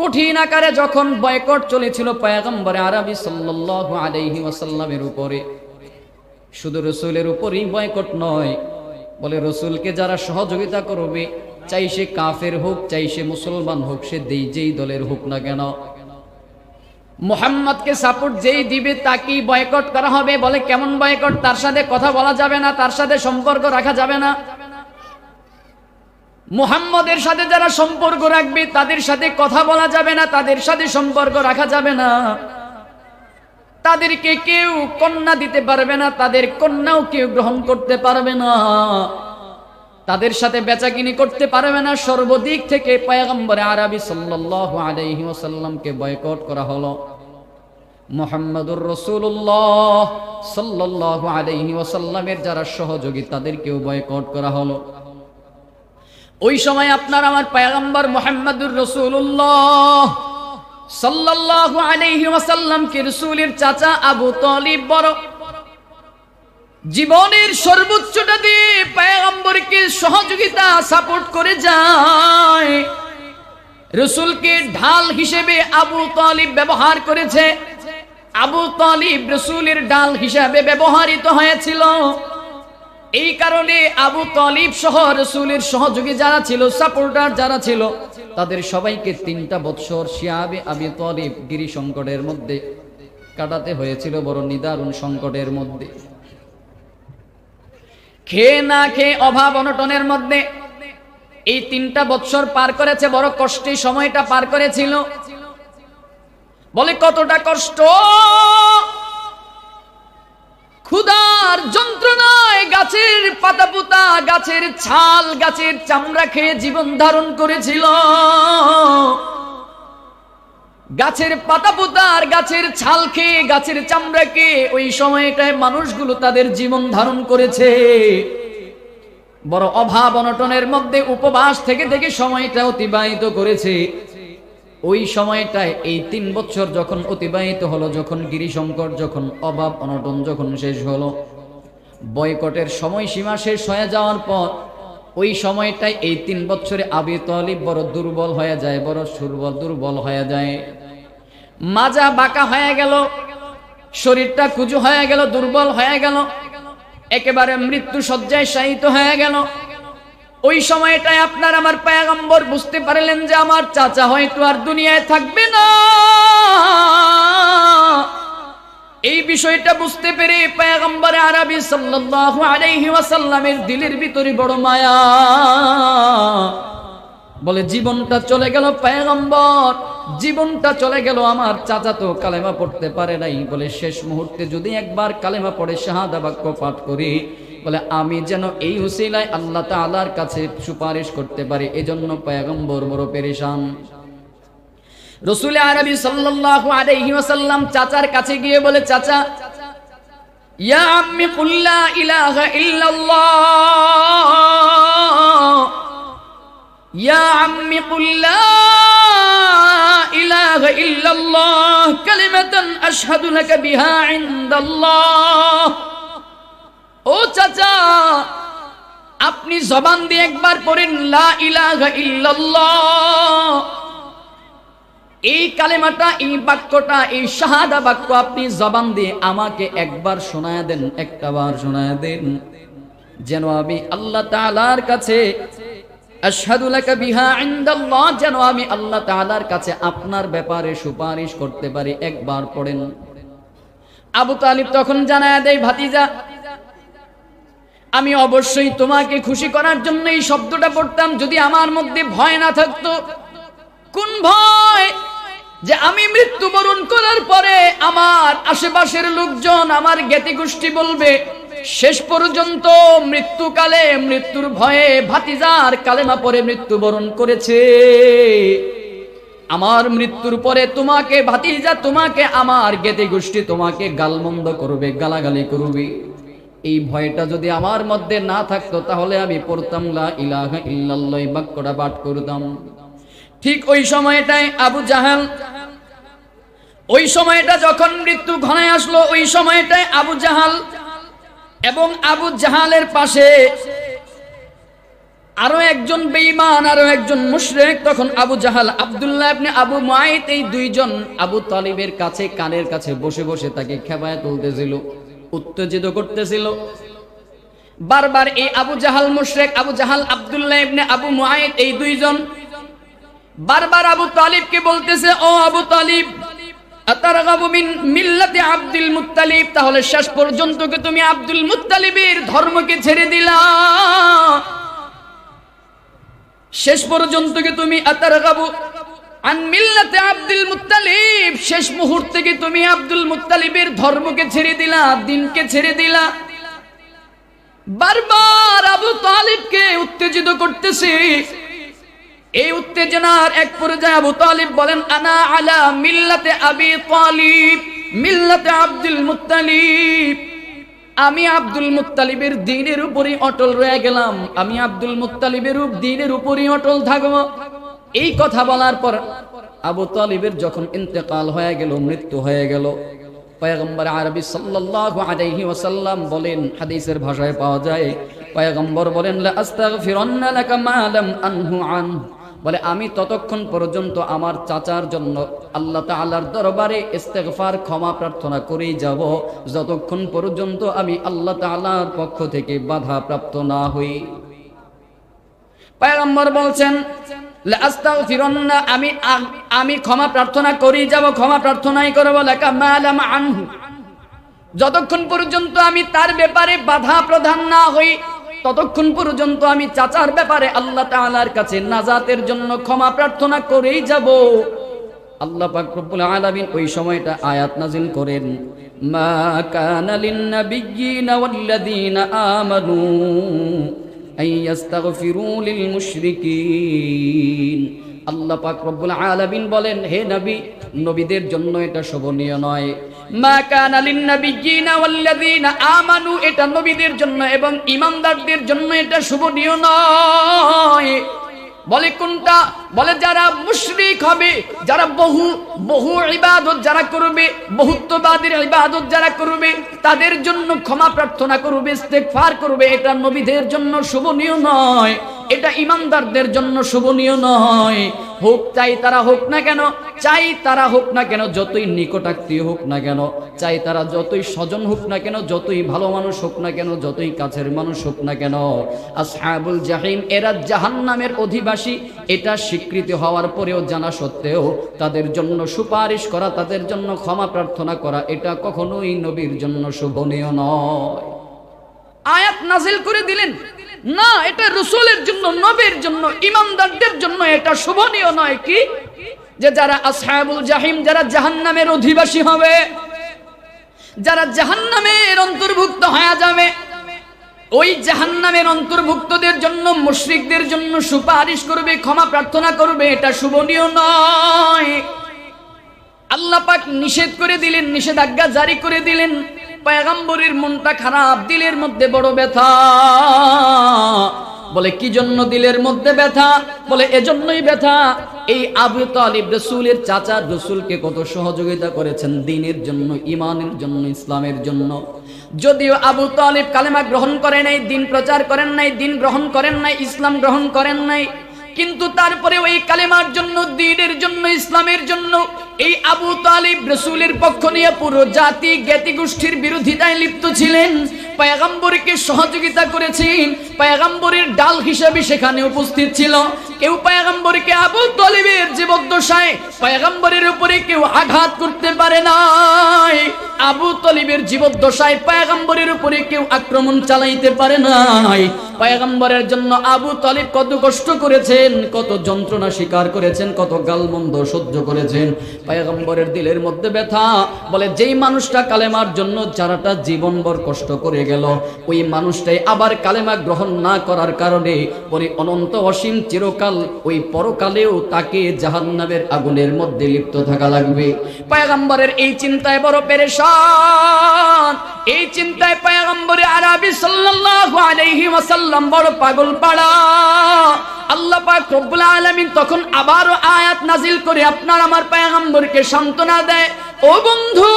কঠিন আকারে যখন বয়কট চলেছিল পয়গম্বরে আরবি সাল্লাল্লাহু আলাইহি ওয়াসাল্লামের উপরে। শুধু রসুলের উপরই বয়কট নয়, বলে রসুলকে যারা সহযোগিতা করবে, চাই সে কাফের হোক, চাই সে মুসলমান হোক, সে দেই যেই দলের হোক না কেন। মোহাম্মদকে সাপোর্ট যেই দিবে, তাকেই বয়কট করা হবে, বলে কেমন বয়কট? তার সাথে কথা বলা যাবে না, তার সাথে সম্পর্ক রাখা যাবে না। মুহাম্মদের সাথে যারা সম্পর্ক রাখবে, তাদের সাথে কথা বলা যাবে না, তাদের সাথে সম্পর্ক রাখা যাবে না। তাদেরকে কেউ কন্যা দিতে পারবে না, তাদের কন্যাও কেউ গ্রহণ করতে পারবে না। তাদের সাথে বেচাকিনি করতে পারবে না, সর্বদিক থেকে পয়গম্বরে আরবি সাল্লাল্লাহু আলাইহি ওয়াসাল্লামকে বয়কট করা হলো। মোহাম্মদুর রসুল্লাহ সাল্লাল্লাহু আলাইহি ওয়াসাল্লামের যারা সহযোগী, তাদেরকেও বয়কট করা হলো। ওই সময় আপনার আমার পয়গম্বর মোহাম্মদুর রসুল্লাহ সাল্লাল্লাহু আলাইহি ওয়াসাল্লাম কে রসুলের চাচা আবু তালিব বড় জীবনের সর্বোচ্চটা দিয়ে পয়গম্বরকে সহযোগিতা, সাপোর্ট করে যায়। রসুলকে ঢাল হিসেবে আবু তালিব ব্যবহার করেছে। আবু তালিব রসুলের ডাল হিসাবে ব্যবহৃত হয়েছিল। এই কারণে আবু তালিব সহ রসুলের সহযোগী যারা ছিল সাপোর্টার যারা ছিল, তাদের সবাইকে তিনটা বৎসর শিয়াবে আবি তালিব গিরি সংকটের মধ্যে কাটাতে হয়েছিল বড় নিদারুণ সংকটের মধ্যে। খেয়ে না খেয়ে অভাব অনটনের মধ্যে এই তিনটা বৎসর পার করেছে, বড় কষ্টে সময়টা পার করেছিল। বলে, কতটা কষ্ট! ক্ষুধার যন্ত্রণায় গাছের পাতা পুতা গাছের ছাল, গাছের চামড়া খেয়ে জীবন ধারণ করেছিল। গাছের পাতা পুতা আর গাছের ছাল খেয়ে, গাছের চামড়া খেয়ে ওই সময়টায় মানুষগুলো তাদের জীবন ধারণ করেছে। বড় অভাব অনটনের মধ্যে উপবাস থেকে থেকে সময়টা অতিবাহিত করেছে। ওই সময়টায় এই তিন বছর যখন অতিবাহিত হলো, যখন গিরিশঙ্কর, যখন অভাব, অনটন যখন শেষ হলো, বয়কটের সময়সীমা শেষ হয়ে যাওয়ার পর ওই সময়টায় এই তিন বছরে আবি তলিব বড় দুর্বল হয়ে যায়, বড় সুর্বল দুর্বল হয়ে যায়। মাজা বাঁকা হয়ে গেল, শরীরটা কুজু হয়ে গেল, দুর্বল হয়ে গেল, একেবারে মৃত্যু সজ্জায় শায়িত হয়ে গেল। ওই সময়টায় আপনার আমার পায়গম্বর বুঝতে পারলেন যে আমার চাচা হয়তো আর দুনিয়ায় থাকবে না। এই বিষয়টা বুঝতে পেরে পায়গম্বর আরবি সাল্লাল্লাহু আলাইহি ওয়াসাল্লামের দিলের ভিতরে বড় মায়া। বলে, জীবনটা চলে গেল পায়গম্বর, জীবনটা চলে গেল আমার চাচা তো কালেমা পড়তে পারে নাই। বলে, শেষ মুহূর্তে যদি একবার কালেমা পড়ে, শাহাদা বাক্য পাঠ করি বলে, আমি যেন এই হুসিলায় আল্লাহ তাআলার কাছে সুপারিশ করতে পারি, এজন্য পয়গম্বর বড় পেরেশান। রসুল আরবি সাল্লাল্লাহু আলাইহি ওয়াসাল্লাম চাচার কাছে গিয়ে বলে, চাচা, ইয়া আম্মি কুল লা ইলাহা ইল্লাল্লাহ। ইয়া আম্মি কুল লা ইলাহা ইল্লাল্লাহ। কালিমাতান আশহাদু লাকা বিহা ইনদাল্লাহ। ও চাচা, আপনি জবান দিয়ে একবার পড়েন, লা ইলাহা ইল্লাল্লাহ। এই কালেমাটা, এই বাক্যটা, এই শাহাদা বাক্য আপনি জবান দিয়ে আমাকে একবার শোনায় দেন, একটা বার শোনায় দেন। যেন আমি আল্লাহ তাআলার কাছে যেন আমি আল্লাহ তাআলার কাছে আপনার ব্যাপারে সুপারিশ করতে পারি, একবার পড়েন। আবু তালিব তখন জানায় দেয়, ভাতিজা আমি অবশ্যই তোমাকে খুশি করার জন্য এই শব্দটা পড়তাম, যদি আমার মধ্যে ভয় না থাকতো। কোন ভয়? যে আমি মৃত্যুবরণ করার পরে আমার আশেপাশের লোকজন আমার জ্ঞাতি গোষ্ঠী বলবে, শেষ পর্যন্ত মৃত্যুকালে মৃত্যুর ভয়ে ভাতিজার কালেমা পরে মৃত্যুবরণ করেছে। আমার মৃত্যুর পরে তোমাকে ভাতিজা, তোমাকে আমার জ্ঞাতি গোষ্ঠী তোমাকে গালমন্দ করবে, গালাগালি করবে। এই ভয়টা যদি আমার মধ্যে না থাকতো, তাহলে আমি পড়তাম, লা ইলাহা ইল্লাল্লাহ বাক্যটা পাঠ করতাম। ঠিক ওই সময়টায় আবু জাহাল, ওই সময়টা যখন মৃত্যু ঘনায় আসলো, ওই সময়টায় আবু জাহাল এবং আবু জাহালের পাশে আরও একজন বেঈমান, আরও একজন মুশরিক, তখন আবু জাহাল, আব্দুল্লাহ আপনি আবু মুআইত এই দুইজন আবু তালিবের কাছে, কানের কাছে বসে বসে তাকে খেপায় তুলতেছিল। উত্তেজিত করতেছিল। বারবার এই আবু জাহাল মুশরিক, আবু জাহাল আব্দুল্লাহ ইবনে আবু মুআইত, এই দুইজন বারবার আবু তালিবকে বলতেছে, ও আবু তালিব, আতারগাবু মিন মিল্লাতি আব্দুল মুত্তালিব, তাহলে শেষ পর্যন্ত কি তুমি আব্দুল মুত্তালিবের ধর্মকে ছেড়ে দিলা? শেষ পর্যন্ত কি তুমি আতারগাবু শেষ মুহূর্তে কি তুমি আব্দুল মুত্তালিবের ধর্মকে ছেড়ে দিলা, দিনকে ছেড়ে দিলা? বারবার উত্তেজিত করতেছি। এই উত্তেজনার এক পর্যায়ে আবু তালিব বলেন, আনা আলা মিল্লাতে আবি তালিব, মিল্লাতে আব্দুল মুত্তালিব। আমি আব্দুল মুত্তালিবের দিনের উপরই অটল রয়ে গেলাম। আমি আব্দুল মুত্তালিবের দিনের উপরই অটল থাকব। এই কথা বলার পর আবু তালিবের যখন ইন্তেকাল হয়ে গেল, মৃত্যু হয়ে গেল, পয়গম্বর আরবি সাল্লাল্লাহু আলাইহি ওয়াসাল্লাম বলেন, হাদিসের ভাষায় পাওয়া যায়, পয়গম্বর বলেন বলে, আমি ততক্ষণ পর্যন্ত আমার চাচার জন্য আল্লাহ তাআলার দরবারে ইস্তেগফার, ক্ষমা প্রার্থনা করেই যাব। যতক্ষণ পর্যন্ত আমি আল্লাহ তাআলার পক্ষ থেকে বাধা প্রাপ্ত না হই। পয়গম্বর বলছেন আমি আমি ক্ষমা প্রার্থনা করেই যাব ক্ষমা প্রার্থনাই করব আনহু। যতক্ষণ পর্যন্ত আমি তার ব্যাপারে বাধা প্রধান না হই, ততক্ষণ পর্যন্ত আমি চাচার ব্যাপারে আল্লাহ তাআলার কাছে নাজাতের জন্য ক্ষমা প্রার্থনা করেই যাব। আল্লাহ পাক আলামিন ওই সময়টা আয়াত নাজিল করেন, মা কানা লিন-নাবিয়্যিনা ওয়াল্লাযীনা আমানু আল্লাহ পাক রব্বুল আলামিন বলেন, হে নবী, নবীদের জন্য এটা শোভনীয় নয়। মা কানা লিন নাবিয়্যিনা ওয়াল্লাযীনা আমানু, এটা নবীদের জন্য এবং ইমানদারদের জন্য এটা শোভনীয় নয়। বলে কোনটা? বলে যারা মুশরিক হবে, যারা বহু বহু ইবাদত যারা করবে, বহুত্ববাদের ইবাদত যারা করবে, তাদের জন্য ক্ষমা প্রার্থনা করবে, ইস্তেগফার করবে, এটা নবীদের জন্য শোভনীয় নয়, এটা ইমানদারদের জন্য শোভনীয় নয়। হোক চাই তারা হোক না কেন চাই তারা হোক না কেন, যতই নিকটাত্মীয় হোক না কেন, চাই তারা যতই স্বজন হোক না কেন, যতই ভালো মানুষ হোক না কেন, যতই কাছের মানুষ হোক না কেন। আসহাবুল জাহিম, এরা জাহান্নামের অধিবাসী। এটা স্বীকৃতি হওয়ার পরেও জানা সত্ত্বেও তাদের জন্য সুপারিশ করা, তাদের জন্য ক্ষমা প্রার্থনা করা, এটা কখনোই নবীর জন্য শোভনীয় নয়। আয়াত নাজিল করে দিলেন, না, এটা রসুলের জন্য, নবীর জন্য, ইমানদারদের জন্য এটা শোভনীয় নয় কি? যে যারা আসহাবুল জাহিম, যারা জাহান্নামের অধিবাসী হবে, যারা জাহান্নামের অন্তর্ভুক্ত হয়ে যাবে, ওই জাহান্নামের অন্তর্ভুক্তদের জন্য, মুশরিকদের জন্য সুপারিশ করবে, ক্ষমা প্রার্থনা করবে, এটা শুভনীয় নয়। আল্লাহ পাক নিষেধ করে দিলেন, নিষেধাজ্ঞা জারি করে দিলেন, পয়গাম্বরের মনটা খারাপ, দিলের মধ্যে বড় ব্যথা। বলে, কি জন্য দিলের মধ্যে ব্যথা? বলে, এজন্যই ব্যথা। এই আবু তালিব রসুলের চাচা রসুলকে কত সহযোগিতা করেছেন দিনের জন্য ইমানের জন্য, ইসলামের জন্য। যদিও আবু তালিব কালেমা গ্রহণ করে নাই, দিন প্রচার করেন নাই, দিন গ্রহণ করেন নাই, ইসলাম গ্রহণ করেন নাই, কিন্তু তারপরে ওই কালেমার জন্য, দিনের জন্য, ইসলামের জন্য, এই আবু তালিব রসুলের পক্ষ নিয়ে পুরো জাতি জ্ঞাতি গোষ্ঠীর বিরোধিতায় লিপ্ত ছিলেন। পায়গাম্বরকে সহযোগিতা করেছেন পায়গাম্বরের ডাল হিসাবে সেখানে উপস্থিত ছিল। কেউ পায়গাম্বরকে আবু তালিবের জীবদ্দশায় পায়গাম্বরের উপরে কেউ আঘাত করতে পারে নাই। আবু তালিবের জীবদ্দশায় পায়গাম্বরের উপরে কেউ আক্রমণ চালাইতে পারে নাই। পায়গাম্বরের জন্য আবু তালিব কত কষ্ট করেছেন, কত যন্ত্রণা স্বীকার করেছেন, কত গালমন্দ সহ্য করেছেন। পায়গাম্বরের দিলের মধ্যে ব্যথা, বলে যেই মানুষটা কালেমার জন্য যারাটা জীবনভর কষ্ট করে গেল, ওই মানুষটাই আবার কালেমা গ্রহণ না করার কারণে পরে অনন্ত অসীম চিরকাল ওই পরকালেও তাকে জাহান্নামের আগুনের মধ্যে লিপ্ত থাকা লাগবে। পায়গাম্বরের এই চিন্তায় বড় পেরেশান। এই চিন্তায় পায়গাম্বরে আরবি সাল্লাল্লাহু আলাইহি ওয়াসাল্লাম বড় পাগল পাড়া। আল্লাহ পাক রব্বুল আলামিন তখন আবারও আয়াত নাজিল করে আপনার আমার পায়গাম্বরকে সান্ত্বনা দেয়। ও বন্ধু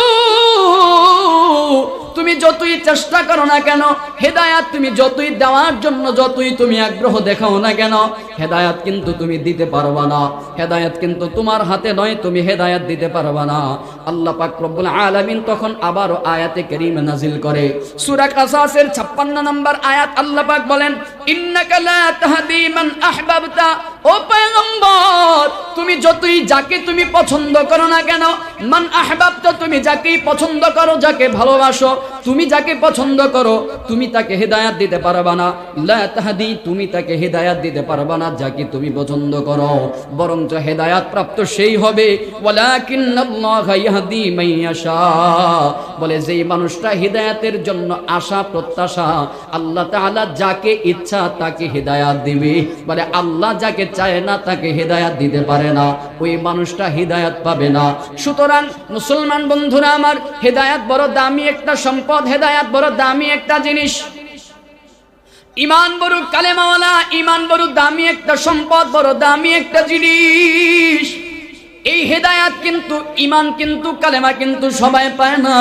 তুমি যতই চেষ্টা করো না কেন, হেদায়াত তুমি যতই দেওয়ার জন্য যতই তুমি আগ্রহ দেখাও না কেন, হেদায়াত কিন্তু তুমি দিতে পারবা না। হেদায়াত কিন্তু তোমার হাতে নয়, তুমি হেদায়াত দিতে পারবা না। আল্লাহ পাক রব্বুল আলামিন তখন আবারও আয়াতে কারীমে নাজিল করে। সূরা কাসাসের 56 নম্বর আয়াত আল্লাহ পাক বলেন, ইন্নাকা লা তাহদি মান আহবাবতা ও পয়গম্বর, তুমি যতই যাকে তুমি পছন্দ করো না কেন, মান আহবাবতা, তুমি যাকেই পছন্দ করো, যাকে ভালোবাসো, তুমি যাকে পছন্দ করো, তুমি তাকে হেদায়াত দিতে পারবা না। তুমি তাকে হেদায়াত দিতে পারবা না, যাকে তুমি পছন্দ করো। বরঞ্চ হেদায়াত প্রাপ্ত সেই হবে বলে, যেই মানুষটা হেদায়াতের জন্য আশা, প্রত্যাশা, আল্লাহ তাআলা যাকে ইচ্ছা তাকে হেদায়াত দিবে। বলে, আল্লাহ যাকে চায় না, তাকে হেদায়াত দিতে পারে না। ওই মানুষটা হেদায়াত পাবে না। সুতরাং মুসলমান বন্ধুরা আমার, হেদায়াত বড় দামি একটা সম্পদ, হেদায়াত বড় দামি একটা জিনিস। ইমান বড় কালেমাওয়ালা, ইমান বড় দামি একটা সম্পদ, বড় দামি একটা জিনিস। এই হেদায়াত কিন্তু, ইমান কিন্তু, কালেমা কিন্তু সবাই পায় না।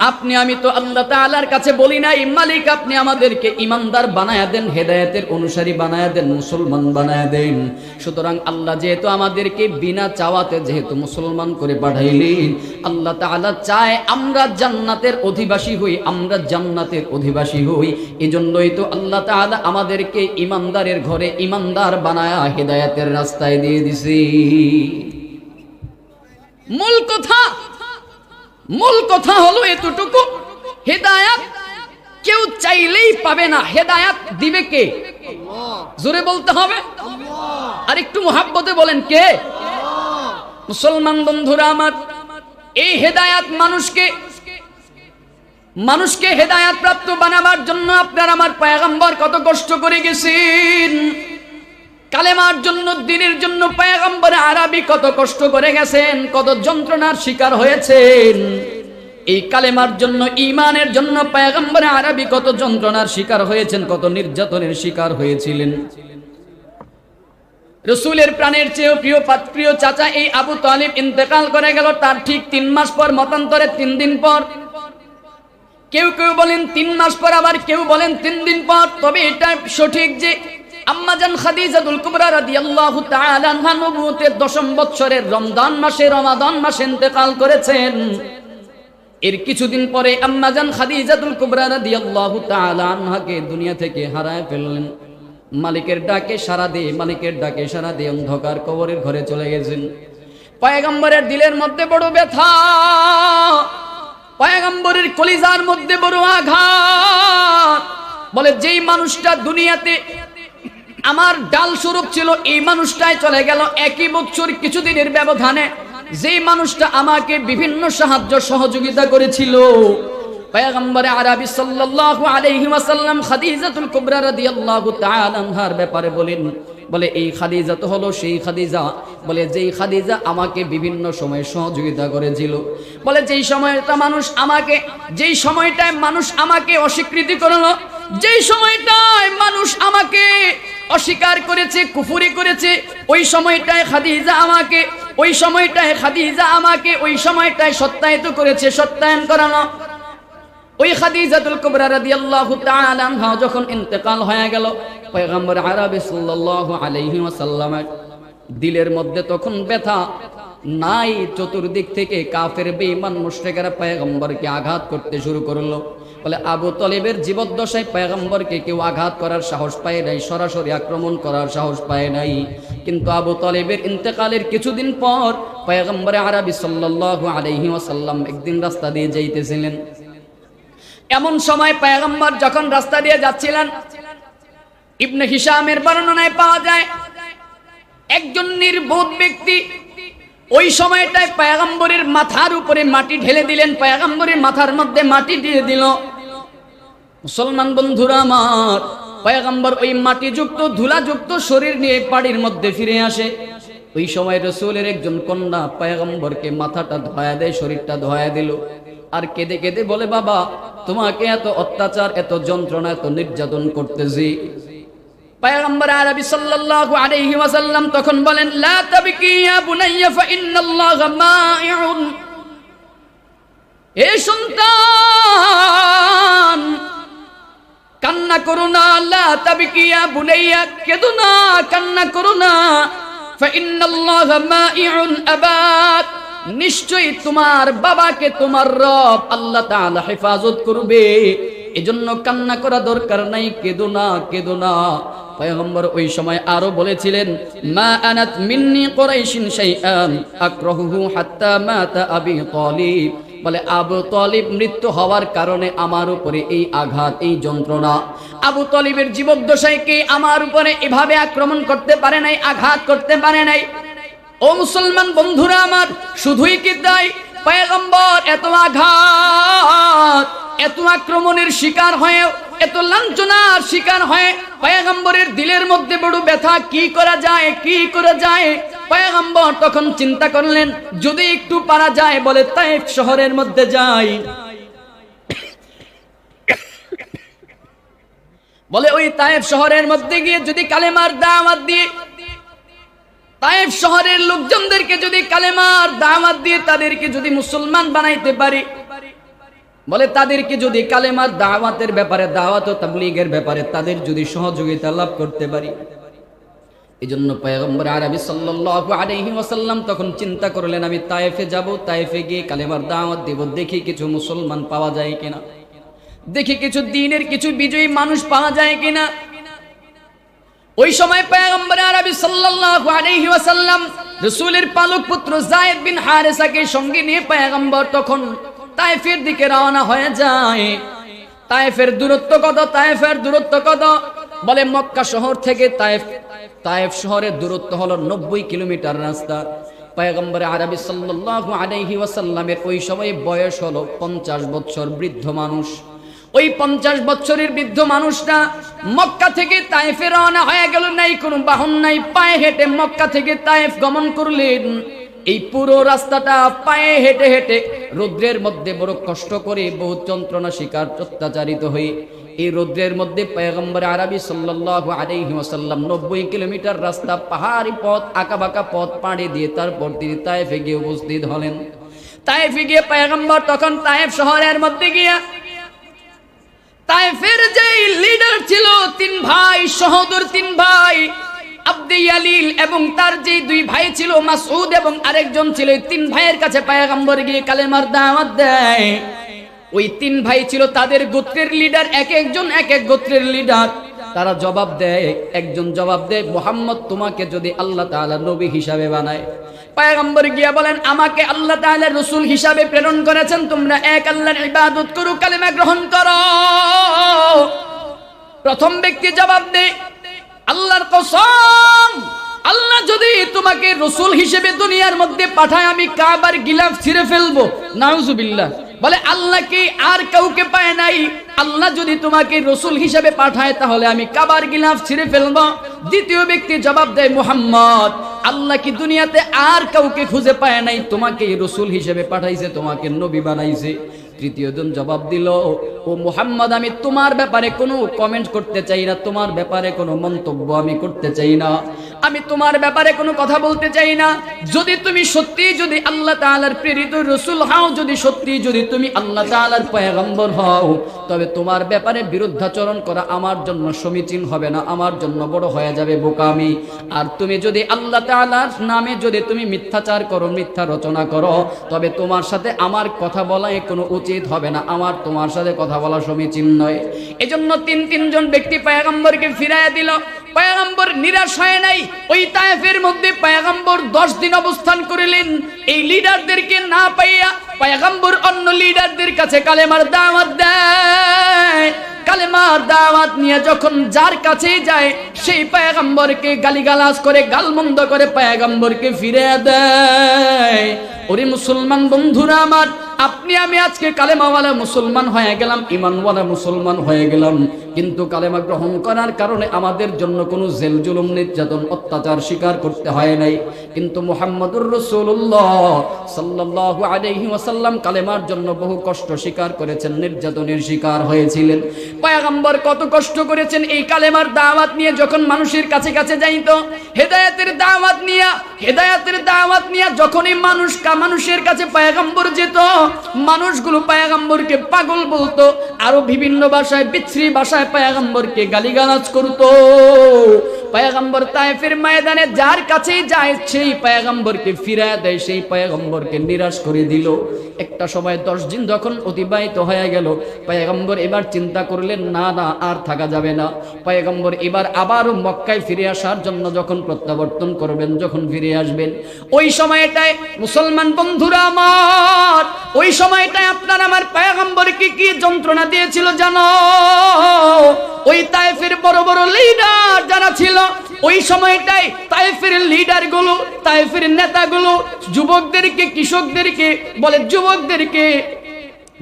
আপনি, আমি তো আল্লাহ তাআলার কাছে বলি নাই, মালিক, আপনি আমাদেরকে ইমানদার বানায়া দেন, হেদায়েতের অনুসারী বানায়া দেন, মুসলমান বানায়া দেন। সুতরাং আল্লাহ যেহেতু আমাদেরকে বিনা চাওয়াতে যেহেতু মুসলমান করে পাঠাইলেন, আল্লাহ তাআলা চায় আমরা জান্নাতের অধিবাসী হই, আমরা জান্নাতের অধিবাসী হই। এজন্যই তো আল্লাহ তাআলা আমাদেরকে ইমানদারের ঘরে ইমানদার বানায়া হেদায়েতের রাস্তায় দিয়ে দিছি। মূল কথা মূল কথা হলো এতটুকু। হেদায়াত কেউ চাইলেই পাবে না। হেদায়াত দিবে কে? জোরে বলতে হবে। আর একটু মোহাব্বতে বলেন কে? মুসলমান বন্ধুরা আমার, এই হেদায়াত মানুষকে মানুষকে হেদায়াত প্রাপ্ত বানাবার জন্য আপনার আমার পায়গাম্বর কত কষ্ট করে গেছেন। কালেমার জন্য, দিনের জন্য পায়গাম্বরে আরবি কত কষ্ট করে গেছেন, কত যন্ত্রণার শিকার হয়েছেন। এই কালেমার জন্য ইমানের জন্য পায়গাম্বরে আরবি কত যন্ত্রণার শিকার হয়েছেন, কত নির্যাতনের শিকার হয়েছিলেন। রসুলের প্রাণের চেয়েও প্রিয় প্রিয় চাচা এই আবু তালিব ইন্তেকাল করে গেল, তার ঠিক তিন মাস পর, মতান্তরে তিন দিন পর। কেউ কেউ বলেন তিন মাস পর, আবার কেউ বলেন তিন দিন পর। তবে এটা সঠিক যে দশম মাসে রমাদান মাসে ইন্তেকাল করেছেন। এর কিছুদিন পরে আম্মাজান দুনিয়া থেকে হারায় ফেললেন। মালিকের ডাকে সারা দিয়ে, মালিকের ডাকে সারা দিয়ে অন্ধকার কবরের ঘরে চলে গেছেন। পয়গম্বরের দিলের মধ্যে বড় ব্যথা, পয়গম্বরের কলিজার মধ্যে বড় আঘাত। বলে, যেই মানুষটা দুনিয়াতে আমার ডাল স্বরূপ ছিল, এই মানুষটাই চলে গেল একই বছর কিছুদিনের ব্যবধানে। যেই মানুষটা আমাকে বিভিন্ন সাহায্য সহযোগিতা করেছিল। আরবি ব্যাপারে বলেন, বলে, এই খাদিজা তো হলো সেই খাদিজা। বলে, যেই খাদিজা আমাকে বিভিন্ন সময় সহযোগিতা করেছিল। বলে, যেই সময়টা মানুষ আমাকে, যেই সময়টায় মানুষ আমাকে অস্বীকৃতি করল, যেই সময়টায় মানুষ আমাকে অস্বীকার করেছে, কুফুরি করেছে। ওই সময়টায় খাদিজা আমাকে, ওই সময়টায় খাদিজা আমাকে, ওই সময়টায় সত্যায়িত করেছে, সত্যায়ন করানো। ওই খাদিজাতুল কুবরা রাদিয়াল্লাহু তাআলা আনহা যখন ইন্তেকাল হয়ে গেল, পয়গম্বর আরবি সাল্লাল্লাহু আলাইহি ওয়াসাল্লামের দিলের মধ্যে তখন ব্যথা। নাই চতুর্দিক থেকে কাফের, বেঈমান, মুশরিকেরা পয়গম্বরকে আঘাত করতে শুরু করল। বলে আবু তলেবের জীবদ্দশায় পয়গম্বরকে কেউ আঘাত করার সাহস পায় নাই, সরাসরি আক্রমণ করার সাহস পায় নাই। কিন্তু আবু তলেবের ইন্তেকালের কিছুদিন পর পয়গম্বরে আরবি সাল্লাল্লাহু আলাইহি ওয়াসাল্লাম একদিন রাস্তা দিয়ে যাইতেছিলেন। এমন সময় পায়গম্বর যখন রাস্তা দিয়ে যাচ্ছিলেন, ইবনে হিসামের বর্ণনায় পাওয়া যায়, একজন নির্বোধ ব্যক্তি ওই সময়টায় পায়গম্বরের মাথার উপরে মাটি ঢেলে দিলেন, পায়গম্বরের মাথার মধ্যে মাটি দিয়ে দিল। মুসলমান বন্ধুরা আমার, পয়গম্বর ওই মাটিযুক্ত, ধুলাযুক্ত শরীর নিয়ে পাড়ির মধ্যে ফিরে আসে। ওই সময় রসুলের একজন কন্যা পয়গম্বরকে মাথাটা ধোয়া দেয়, শরীরটা ধোয়া দিল। আর কেঁদে কেঁদে বলে, বাবা, তোমাকে এত অত্যাচার, এত যন্ত্রণা, এত নির্যাতন করতেছি। পয়গম্বর আরবি সাল্লাল্লাহু আলাইহি ওয়াসাল্লাম তখন বলেন, লা ইয়া বুনাইয়া, ফা এ সন্তান কান্না করো না বুলাইয়া কেদো না, কান্না করো না। মাইউন আবাক নিশ্চয়ই তোমার বাবাকে তোমার রব আল্লাহ তাআলা হেফাজত করবে। এজন্য কান্না করা দরকার নাই, কেদো না কেদো না। পয়গম্বর ওই সময় আরও বলেছিলেন, মা আনাত মিন্নি কুরাইশিন শাইআন আক্রাহুহু হাত্তা মাতা আবি তালিব। বলে, আবু তলিব মৃত্যু হওয়ার কারণে আমার উপরে এই আঘাত, এই যন্ত্রণা। আবু তলিবের জীবদ্দশায় কে আমার উপরে এভাবে আক্রমণ করতে পারে নাই, আঘাত করতে পারে নাই? ও মুসলমান বন্ধুরা আমার, শুধুই কি তাই? পয়গম্বর, এত আঘাত, এত আক্রমণের শিকার হয়ে এত লাঞ্ছনার শিকার হয়ে পয়গম্বরের দিলের মধ্যে বড় ব্যথা, কি করা যায়, কি করা যায়? পয়গম্বর তখন চিন্তা করলেন, যদি একটু পারা যায়, বলে তাইফ শহরের মধ্যে যাই। বলে ওই তাইফ শহরের মধ্যে গিয়ে যদি কালেমার দাওয়াত দিয়ে, তাইফ শহরের লোকজনদেরকে যদি কালেমার দাওয়াত দিয়ে তাদেরকে যদি মুসলমান বানাইতে পারি বলে, তাদেরকে যদি কালেমার দাওয়াতের ব্যাপারে, দাওয়াত ও তাবলীগের ব্যাপারে তাদের যদি সহযোগিতা লাভ করতে পারি। এই জন্য পয়গম্বর আরবি সাল্লাল্লাহু আলাইহি ওয়াসাল্লাম তখন চিন্তা করলেন, আমি তায়েফে যাব, তায়েফে গিয়ে কালেমার দাওয়াত দেব, দেখি কিছু মুসলমান পাওয়া যায় কিনা। দেখি কিছু দিনের, কিছু বিজয়ী মানুষ পাওয়া যায় কিনা। ওই সময় পয়গম্বর আরবি সাল্লাল্লাহু আলাইহি ওয়াসাল্লাম রাসূলের পালক পুত্র যায়েদ বিন হারেসাকে সঙ্গে নিয়ে পয়গম্বর তখন তায়েফের দিকে রওনা হয়ে যায়। তায়েফের দূরত্ব কত? তায়েফের দূরত্ব কত? বলে মক্কা শহর থেকে তায়েফ তায়েফ শহরের দূরত্ব হলো নব্বই কিলোমিটার রাস্তা। পয়গম্বর আরবি সাল্লাল্লাহু আলাইহি ওয়াসাল্লামের ওই সময় বয়স হলো পঞ্চাশ বছর বৃদ্ধ মানুষ। ওই পঞ্চাশ বছরের বৃদ্ধ মানুষটা মক্কা থেকে তায়েফে রওনা হয়ে গেল, নাই কোনো বাহন নাই, পায়ে হেঁটে মক্কা থেকে তায়েফ গমন করলেন। এই পুরো রাস্তাটা পায়ে হেঁটে হেঁটে রৌদ্রের মধ্যে বড় কষ্ট করে বহু যন্ত্রণা, শিকার, অত্যাচারিত হয়ে এই রৌদ্রের মধ্যে পয়গম্বর আরবি সাল্লাল্লাহু আলাইহি ওয়াসাল্লাম নব্বই কিলোমিটার রাস্তা, পাহাড়ি পথ আঁকা আঁকাবাঁকা পথ পাড়ি দিয়ে তারপর তিনি তায়েফে গিয়ে উপস্থিত হলেন। তায়েফে গিয়ে পয়গম্বর তখন তায়েফ শহরের মধ্যে গিয়া তায়েফের যে লিডার ছিল, তিন ভাই, সহোদর তিন ভাই এবং তার যে দুই ভাই ছিল, মাসউদ এবং আরেকজন ছিল তিন ভাইয়ের কাছে পায়গাম্বর গিয়ে কালেমার দাওয়াত দেয়। ওই তিন ভাই ছিল তাদের গোত্রের লিডার এক একজন, এক এক গোত্রের লিডার তারা জবাব দেয়, একজন জবাব দেয়, মোহাম্মদ, তোমাকে যদি আল্লাহ তাআলা নবী হিসাবে বানায়। পায়গম্বর গিয়া বলেন, আমাকে আল্লাহ তাআলা রসুল হিসাবে প্রেরণ করেছেন, তোমরা এক আল্লাহর ইবাদত করো, কালেমা গ্রহণ করো। প্রথম ব্যক্তি জবাব দেয় আল্লাহর কসম, আল্লাহ যদি তোমাকে রসুল হিসেবে দুনিয়ার মধ্যে পাঠায়, আমি কাবার গিলাফ ছিঁড়ে ফেলব। নাউজুবিল্লাহ। বলে, আল্লাহ কি আর কাউকে পায় নাই? আল্লাহ যদি তোমাকে রসুল হিসেবে পাঠায়, তাহলে আমি কাবার গিলাফ ছিঁড়ে ফেলব। দ্বিতীয় ব্যক্তি জবাব দেয়, মুহাম্মদ, আল্লাহ কি দুনিয়াতে আর কাউকে খুঁজে পায় নাই? তোমাকে রসুল হিসেবে পাঠাইছে, তোমাকে নবী বানাইছে। তৃতীয় জন জবাব দিল, ও মুহাম্মদ, আমি তোমার ব্যাপারে কোনো কমেন্ট করতে চাই না, তোমার ব্যাপারে কোনো মন্তব্য আমি করতে চাই না। আমি তোমার ব্যাপারে কোনো কথা বলতে চাই না। যদি তুমি সত্যি যদি আল্লাহ তাআলার প্রেরিত রসুল হও, যদি সত্যি যদি তুমি আল্লাহ তাআলার পয়গম্বর হও, তবে তোমার ব্যাপারে বিরুদ্ধাচরণ করা আমার জন্য সমীচীন হবে না, আমার জন্য বড় হয়ে যাবে বোকামি। আর তুমি যদি আল্লাহ তাআলার নামে যদি তুমি মিথ্যাচার করো, মিথ্যা রচনা করো, তবে তোমার সাথে আমার কথা বলাই কোনো উচিত হবে না, আমার তোমার সাথে কথা বলা সমীচীন নয়। এজন্য তিন তিনজন ব্যক্তি পয়গম্বরকে ফিরাইয়া দিল। পয়গম্বর নিরাশ হয় নাই। ওই তায়েফের মধ্যে পয়গম্বর দশ দিন অবস্থান করিলেন। এই লিডারদেরকে না পাইয়া পয়গম্বর অন্য লিডারদের কাছে কালেমার দাওয়াত দেয়। কালেমার দাওয়াত নিয়ে যখন যার কাছেই যায়, সেই পয়গম্বরকে গালিগালাজ করে, গালমন্দ করে পয়গম্বরকে ফিরে দেয়। ওরে মুসলমান বন্ধুরা আমার, আপনি আমি আজকে কালেমাওয়ালা মুসলমান হয়ে গেলাম, ইমানওয়ালা মুসলমান হয়ে গেলাম। কিন্তু কালেমা গ্রহণ করার কারণে আমাদের জন্য কোনো জেল জুলুম নির্যাতন, অত্যাচার স্বীকার করতে হয় নাই। কিন্তু মুহাম্মদুর রসুল্লাহ সাল্লাল্লাহু আলাইহি ওয়াসাল্লাম কালেমার জন্য বহু কষ্ট স্বীকার করেছেন, নির্যাতনের শিকার হয়েছিলেন। পয়গম্বর কত কষ্ট করেছেন এই কালেমার দাওয়াত নিয়ে যখন মানুষের কাছে কাছে যাইতো। হেদায়েতের দাওয়াত নিয়ে, হেদায়াতের দাওয়াত নিয়ে যখনই মানুষ মানুষের কাছে পয়গম্বর যেত, মানুষগুলো পয়গম্বরকে পাগল বলতো। আরও বিভিন্ন ভাষায়, বিচ্ছিরি ভাষায় পয়গম্বরকে গালিগালাজ করতো। পয়গম্বর তাইফের ময়দানে যার কাছেই যায় সেই পয়গম্বরকে ফিরায় দেয় সেই পয়গম্বরকে নিরাশ করে দিল একটা সময় দশ দিন যখন অতিবাহিত হয়ে গেল পয়গম্বর এবার চিন্তা করলেন না না আর থাকা যাবে না। পয়গম্বর এবার আবারও মক্কায় ফিরে আসার জন্য যখন প্রত্যাবর্তন করবেন, যখন ফিরে আসবেন। ওই সময়টায়, মুসলমান বন্ধুরা আমার, ওই সময়টায় আপনার আমার পয়গম্বরকে কি যন্ত্রণা দিয়েছিল জানো? ওই তাইফের বড় বড় লিডার যারা ছিল ওই সময়টাই তাইফের লিডারগুলো তাইফের নেতাগুলো যুবকদেরকে, কৃষকদেরকে, বলে যুবকদেরকে,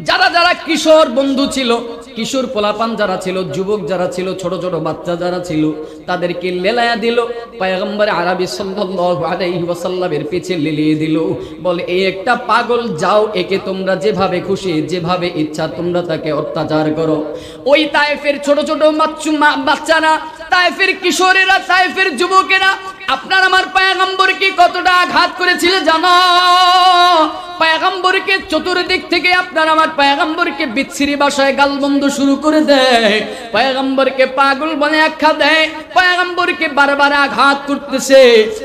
যারা যারা কিশোর বন্ধু ছিল, কিশোর পোলাপান যারা ছিল, যুবক যারা ছিল, ছোট ছোট বাচ্চা যারা ছিল, তাদেরকে লেলায়া দিল, পয়গম্বর আরবি ওয়াসাল্লামের পিছে লিলিয়ে দিল, বলে, এই একটা পাগল, যাও, একে তোমরা যেভাবে খুশি, যেভাবে ইচ্ছা, তোমরা তাকে অত্যাচার করো। ওই তায়েফের ছোট ছোট বাচ্চু বাচ্চারা তায়েফের কিশোরেরা তায়েফের যুবকেরা আপনার আমার পায়গম্বরকে কতটা আঘাত করেছিল জানো? পায়গম্বরকে চতুর্দিক থেকে আপনার আমার পায়গম্বরকে বিচ্ছিরি বাসায় গালবন্ধ শুরু করে দেয়। পায়গম্বরকে পাগল বলে আখ্যা দেয়। পায়গম্বরকে বারবার আঘাত করতেছে।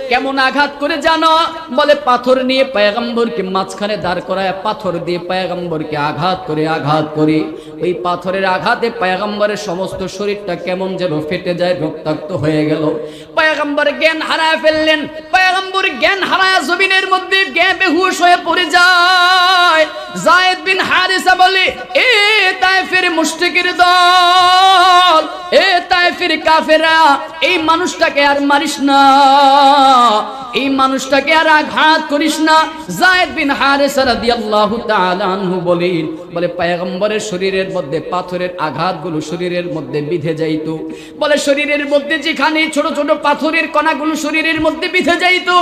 কেমন আঘাত করে জানো? বলে পাথর নিয়ে পায়গম্বরকে মাঝখানে দাঁড় করায় পাথর দিয়ে পায়গম্বরকে আঘাত করে আঘাত করে। ওই পাথরের আঘাতে পায়গম্বরের সমস্ত শরীরটা কেমন যেন ফেটে যায়, রক্তাক্ত হয়ে গেল। পায়গম্বর জ্ঞান হারায় ফেললেন। পয়গম্বর জ্ঞান হারায় জমিনের মধ্যে জ্ঞান বেহুশ হয়ে পড়ে যায়। জায়েদ বিন হারিসা বলে, এ তাইফের মুশরিকের দল, এ তাইফের কাফেরা এই মানুষটাকে আর মারিস না, এই মানুষটাকে আর আঘাত করিস না। জায়েদ বিন হারিসা রাদিয়াল্লাহু তাআলা আনহু বলেন বলে, পয়গম্বরের শরীরের মধ্যে পাথরের আঘাতগুলো শরীরের মধ্যে বিধে যাইতো। বলে, শরীরের মধ্যে যেখানে ছোট ছোট পাথরের কণাগুলো শরীরের মধ্যে বিধে যাইতো,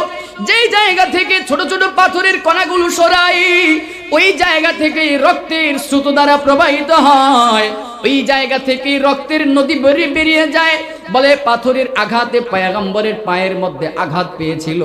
যেই জায়গা থেকে ছোট ছোট পাথরের কণাগুলো সরাই, ওই জায়গা থেকে রক্তের সুতো দ্বারা প্রবাহিত হয়। ওই জায়গা থেকে রক্তের নদী বেরিয়ে বেরিয়ে যায়। বলে পাথরের আঘাতে পায়াগম্বরের পায়ের মধ্যে আঘাত পেয়েছিল।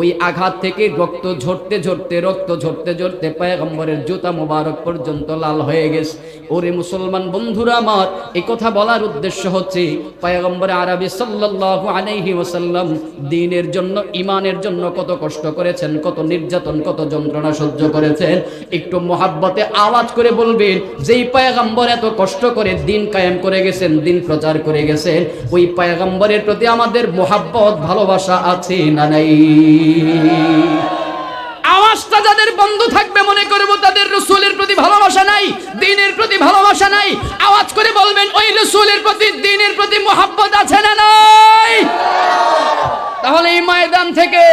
ওই আঘাত থেকে রক্ত ঝরতে ঝরতে, রক্ত ঝরতে ঝরতে পায়াগম্বরের জুতা মোবারক পর্যন্ত লাল হয়ে গেছে। ওরে মুসলমান বন্ধুরা আমার, এই কথা বলার উদ্দেশ্য হচ্ছে, পায়াগম্বর আরবি সাল্লাল্লাহু আলাইহি ওয়াসাল্লাম দিনের জন্য ইমানের জন্য কত কষ্ট করেছেন, কত নির্যাতন, কত যন্ত্রণা সহ্য করেছেন। একটু মহাব্বতে আওয়াজ করে বলবেন, যেই পায়গাম্বর এত কষ্ট করে দিন কায়েম করে গেছেন, দিন প্রচার করে গেছেন। ওই পায়গাম্বরের প্রতি আমাদের মোহাব্বত, ভালোবাসা আছে না নাই? আওয়াজটা যাদের বন্ধ থাকবে, মনে করব তাদের রসুলের প্রতি ভালোবাসা নাই, দিনের প্রতি ভালোবাসা নাই। আওয়াজ করে বলবেন, ওই রসুলের প্রতি দিনের প্রতি মোহাব্বত আছে না নাই? তাহলে এই ময়দান থেকে,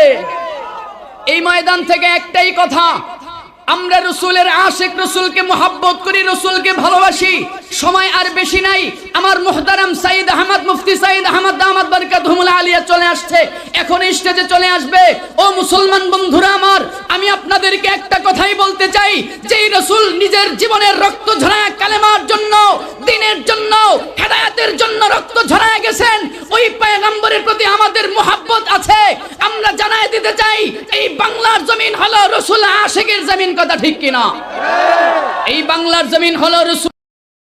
এই ময়দান থেকে একটাই কথা, আমরা রসুলের আশেক রসুলকে মোহাব্বত করি, রসুলকে ভালোবাসি। সময় আর বেশি নাই। আমার মোহতারাম সাইদ আহমদ, মুফতি সাইদ আহমদ আহমদ বারকাত আলিয়া চলে আসছে। এখন স্টেজে চলে আসবে। ও মুসলমান বন্ধুরা আমার, আমি আপনাদেরকে একটা কথাই বলতে চাই। যেই রসুল নিজের জীবনের রক্ত ঝরায় কালেমার জন্য, দিনের জন্য, হেদায়াতের জন্য রক্ত ঝরায় গেছেন, ওই পয়গম্বরের প্রতি আমাদের মোহাব্বত আছে। আমরা জানাই দিতে চাই, এই বাংলার জমিন হলো রসুল আশেকের জমিন, কথা ঠিক কিনা? এই বাংলার জমিন হলো রসুল